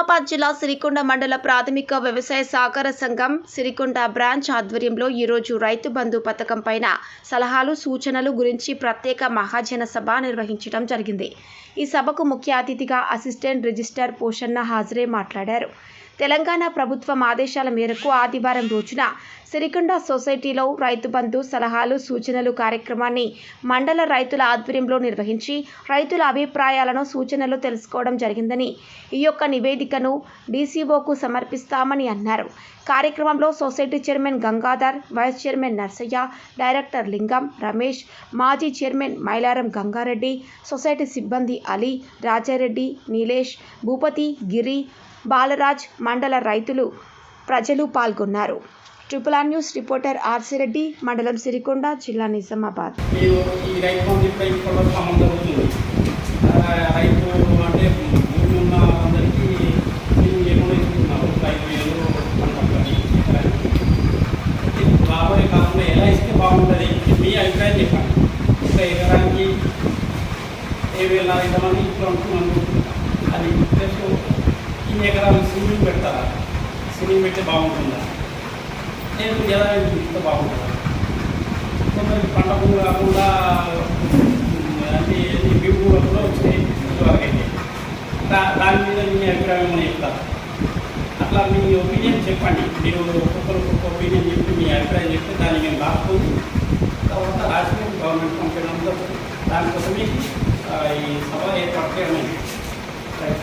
నిజామాబాద్ జిల్లా సిరికొండ మండల ప్రాథమిక వ్యవసాయ సహకార సంఘం సిరికొండ బ్రాంచ్ ఆధ్వర్యంలో ఈరోజు రైతు బంధు పథకం పైన సలహాలు సూచనలు గురించి ప్రత్యేక మహాజన సభ నిర్వహించడం జరిగింది. ఈ సభకు ముఖ్య అతిథిగా అసిస్టెంట్ రిజిస్టర్ పోషన్న హాజరే మాట్లాడారు. తెలంగాణ ప్రభుత్వం ఆదేశాల మేరకు ఆదివారం రోజున సిరికొండ సొసైటీలో రైతు బంధు సలహాలు సూచనలు కార్యక్రమాన్ని మండల రైతుల ఆధ్వర్యంలో నిర్వహించి రైతుల అభిప్రాయాలను సూచనలు తెలుసుకోవడం జరిగిందని ఈ యొక్క నివేదికను డీసీఓకు సమర్పిస్తామని అన్నారు. కార్యక్రమంలో society chairman Gangadhar vice chairman Narsaiah director Lingam Ramesh మాజీ చైర్మన్ మైలారం గంగారెడ్డి సొసైటీ సిబ్బంది అలీ రాజారెడ్డి నీలేష్ భూపతి గిరి బాలరాజ్ మండల రైతులు ప్రజలు పాల్గొన్నారు. Triple R news reporter R C Reddy మండలం సిరికొండ జిల్లా నిజామాబాద్. ఎలా ఇస్తే బాగుంటుంది? మీ అభిప్రాయం చెప్పండి. ఏ ఇప్పుడు అనుకున్నాను అది ప్లస్ ఎకరాలు సీలింగ్ పెడతారా? సీలింగ్ పెడితే బాగుంటుందా? లేదు ఎలా ఇస్తే బాగుంటుందా? కొందరికి పంట భూమి కాకుండా అన్ని అంటే భూములు కూడా వచ్చినాయి ఇంతవరకు దాని మీద మీ అభిప్రాయం ఏమైనా చెప్తారా? అట్లా మీ ఒపీనియన్ చెప్పండి. మీరు ఒక్కొక్కరు ఒక్కొక్క ఒపీనియన్ చెప్పి మీ అభిప్రాయం చెప్తే దాన్ని మేము రాసుకొని తర్వాత రాజకీయ గవర్నమెంట్ పంపించడంతో దానికోసమే ఈ సభ ఏర్పాటు చేయడం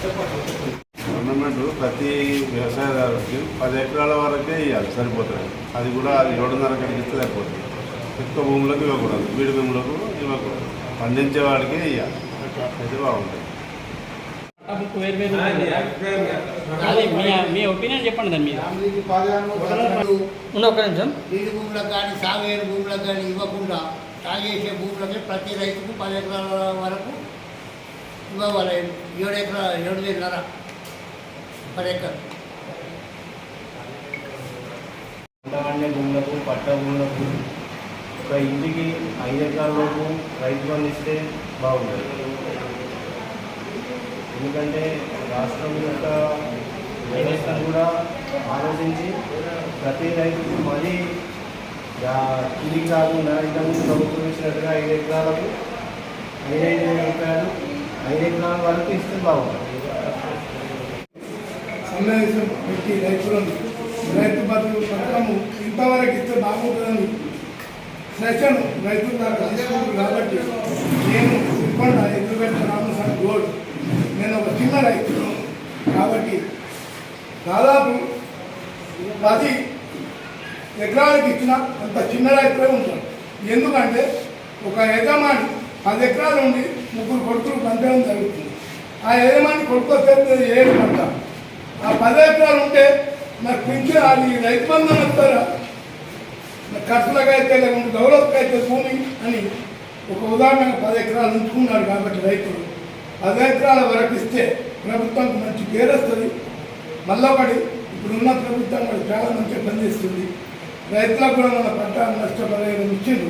చెప్పండి గవర్నమెంట్ ప్రతి వ్యవసాయదారుకి పది ఎకరాల వరకే ఇవ్వాలి సరిపోతుంది. అది కూడా ఏడున్నర కడిగి ఇస్తే సరిపోతుంది ఎక్కువ భూములకు ఇవ్వకూడదు. బీడు భూములకు ఇవ్వకూడదు. పండించే వాడికే ఇవ్వాలి అయితే బాగుంటుంది. అదే మీ ఒపీనియన్ చెప్పండి దాని మీద. నిమిషం. నీటి భూములకు కానీ సాగునీరు భూములకు కానీ ఇవ్వకుండా తాగేసే భూములకి ప్రతి రైతుకు పది ఎకరాల వరకు ఇవ్వాలి ఏడు ఎకరాల ఏడు వేలన్నర పర్ ఎకర్ పంటవండే భూములకు పట్ట భూములకు ఒక ఇంటికి ఐదు ఎకరాల లోపు రైతు బంధు ఇస్తే బాగుంటుంది. ఎందుకంటే రాష్ట్రం యొక్క వ్యవస్థను కూడా ఆలోచించి ప్రతి రైతుకు మరీ తిరిగి కాకుండా ఇంతకుముందు ప్రభుత్వం ఇచ్చినట్టుగా ఐదు ఎకరాలకు ఐదైదు వేల రూపాయలు ఐదు ఎకరాల వరకు ఇస్తే బాగుంటుంది. సమావేశం పెట్టి రైతులను రైతు బంధు పథకము ఇంతవరకు ఇస్తే బాగుంటుందని సెషన్ రైతుల దాకా తీసుకుంటుంది కాబట్టి నేను సిబ్బంది ఎదురుగట్ట రామస్వామి గోల్డ్ నేను ఒక చిన్న రైతును కాబట్టి దాదాపు పది ఎకరాలకు ఇచ్చిన అంత చిన్న రైతులే ఉంటాను ఎందుకంటే ఒక యజమాని పది ఎకరాలు ఉండి ముగ్గురు కొడుకులు పంపడం జరుగుతుంది. ఆ యజమాని కొడుకు వస్తే ఏడు పంట. ఆ పది ఎకరాలు ఉంటే నాకు పింఛన్ అది రైతు బంధం వస్తారా నాకు ఖర్చులకు అయితే లేకుంటే అయితే భూమి అని ఒక ఉదాహరణ పది ఎకరాలు ఉంచుకున్నాడు కాబట్టి రైతులు. పది ఎకరాల వరకు ఇస్తే ప్రభుత్వానికి మంచి పేరు వస్తుంది. మళ్ళీ ఒకటి ఇప్పుడున్న ప్రభుత్వం కూడా చాలా మంచిగా పనిచేస్తుంది. రైతులకు కూడా మన పంట నష్టపరిహారం ఇచ్చిండు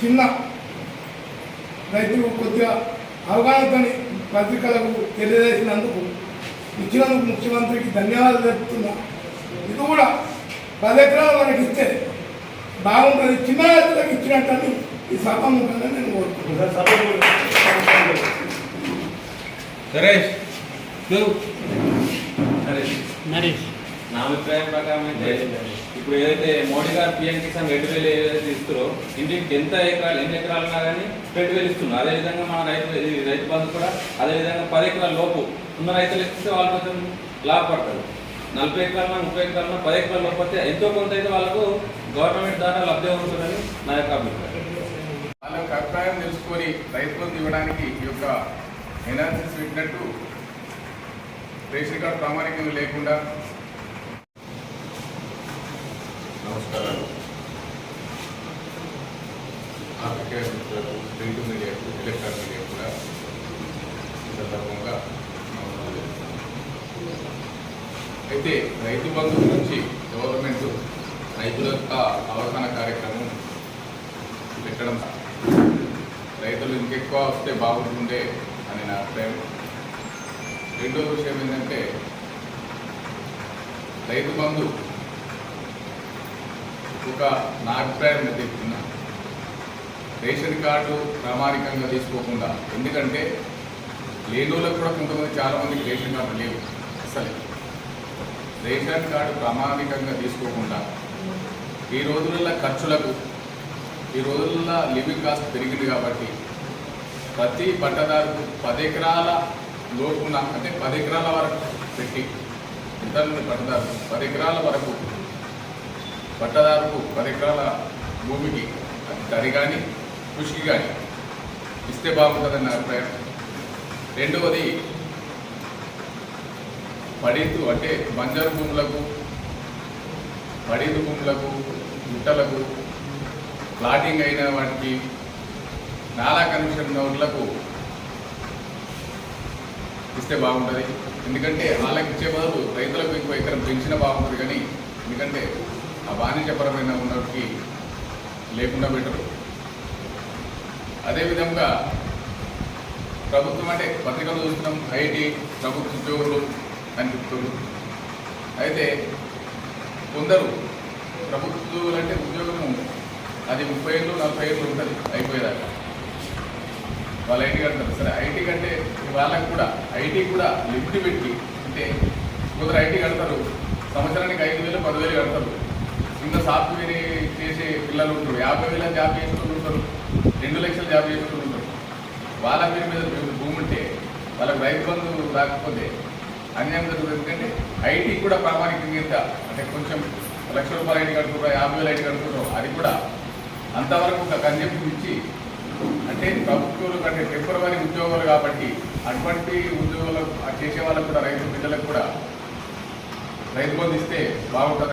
చిన్న రైతులు కొద్దిగా అవగాహనతోని పత్రికలకు తెలియజేసినందుకు ఇచ్చినందుకు ముఖ్యమంత్రికి ధన్యవాదాలు తెలుపుతున్నా. ఇది కూడా పది ఎకరాల వరకు ఇస్తే బాగుంటుంది. చిన్న రైతులకు ఇచ్చినట్టు ఈ సభాముఖంగా నేను కోరుకుంటున్నాను నా అభిప్రాయం ప్రకారం అయితే ఇప్పుడు ఏదైతే మోడీ గారు పిఎం కిసాన్ రెండు వేలు ఏదైతే ఇస్తారో ఇంటికి ఎంత ఎకరాలు ఎన్ని ఎకరాలు ఉన్నా కానీ రెండు వేలు ఇస్తున్నారు. అదేవిధంగా మన రైతు రైతు బంధు కూడా అదేవిధంగా పది ఎకరాల లోపు ఉన్న రైతులు ఇస్తే వాళ్ళు కొంచెం లాభపడతారు. నలభై ఎకరాల ముప్పై ఎకరాల పది ఎకరాల వస్తే ఎంతో కొంత అయితే వాళ్ళకు గవర్నమెంట్ ద్వారా లబ్ధి ఉంటుందని నా యొక్క అభిప్రాయం. వాళ్ళ యొక్క అభిప్రాయం తెలుసుకొని రైతు బంధు ఇవ్వడానికి ఈ యొక్క ఎనాలిసిస్ పెట్టినట్టు రేషన్ కార్డు ప్రామాణికంగా లేకుండా నమస్కారాలు ఆరోగ్య మిత్రులకు ప్రింట్ మీడియాకు ఎలక్ట్రానిక్ మీడియా కూడా ఈ సందర్భంగా నమస్కారాలు తెలుపుతున్నాను. అయితే రైతు బంధు గురించి గవర్నమెంట్ రైతుల యొక్క అవగాహన కార్యక్రమం పెట్టడం రైతులు ఇంకెక్కువ వస్తే బాగుంటుండే అని నా అభిప్రాయం. రెండో విషయం ఏంటంటే రైతు బంధు ఒక నా అభిప్రాయం నేను చెప్తున్నా. రేషన్ కార్డు ప్రామాణికంగా తీసుకోకుండా ఎందుకంటే లేని వాళ్ళకు కూడా కొంతమంది చాలామందికి రేషన్ కార్డు లేవు. అసలు రేషన్ కార్డు ప్రామాణికంగా తీసుకోకుండా ఈ రోజులలో ఖర్చులకు ఈ రోజుల్లో లివింగ్ కాస్ట్ పెరిగింది కాబట్టి ప్రతి పట్టదారుకు పది ఎకరాల లోపున అంటే పది ఎకరాల వరకు పెట్టి ఇద్దరు పట్టదారు పది ఎకరాల వరకు పట్టదారుకు పది ఎకరాల భూమికి అది తరి కానీ కృషికి కానీ ఇస్తే బాగుంటుందని నా అభిప్రాయం. రెండవది పడీతు అంటే బంజరు భూములకు పడీతు భూములకు గుట్టలకు ప్లాటింగ్ అయిన వాటికి నాలా కనెక్షన్ నోట్లకు ఇస్తే బాగుంటుంది. ఎందుకంటే వాళ్ళకి ఇచ్చే బదులు రైతులకు ఇంకో ఎకరం పెంచిన బాగుంటుంది కానీ ఎందుకంటే ఆ వాణిజ్యపరమైన ఉన్నటికి లేకుండా పెట్టరు. అదేవిధంగా ప్రభుత్వం అంటే పత్రికలు చూస్తున్నాం ఐటీ ప్రభుత్వ ఉద్యోగులు అని చెప్తున్నారు అయితే కొందరు ప్రభుత్వం అంటే ఉద్యోగము అది ముప్పై ఏళ్ళు నలభై ఏళ్ళు ఉంటుంది అయిపోయేదాకా. వాళ్ళు ఐటీ కడతారు. సరే ఐటీ కంటే వాళ్ళకు కూడా ఐటీ కూడా లిమిట్ పెట్టి అంటే కొందరు ఐటీ కడతారు సంవత్సరానికి ఐదు వేలు పదివేలు కడతారు. ఇంకా సాఫ్ట్వేర్ చేసే పిల్లలు ఉంటారు. యాభై వేల జాబ్ చేసుకుంటూ ఉంటారు. రెండు లక్షల జాబ్ చేసుకుంటూ ఉంటారు. వాళ్ళ పేరు మీద భూమి ఉంటే వాళ్ళకి రైతు బంధు రాకపోతే అన్యాయం జరుగుతుంది ఎందుకంటే ఐటీ కూడా ప్రామాణికంగా అంటే కొంచెం లక్ష రూపాయలు ఐటీ కడుతున్నారు యాభై వేలు ఐటీ కడుతున్నారు అది కూడా అంతవరకు ఒక కన్సెప్ట్ ఇచ్చి అంటే ప్రభుత్వాలు కంటే టెంపరవరీ ఉద్యోగాలు కాబట్టి అటువంటి ఉద్యోగాలు చేసే వాళ్ళకు కూడా రైతు బిడ్డలకు కూడా రైతు బంధు ఇస్తే బాగుంటుంది.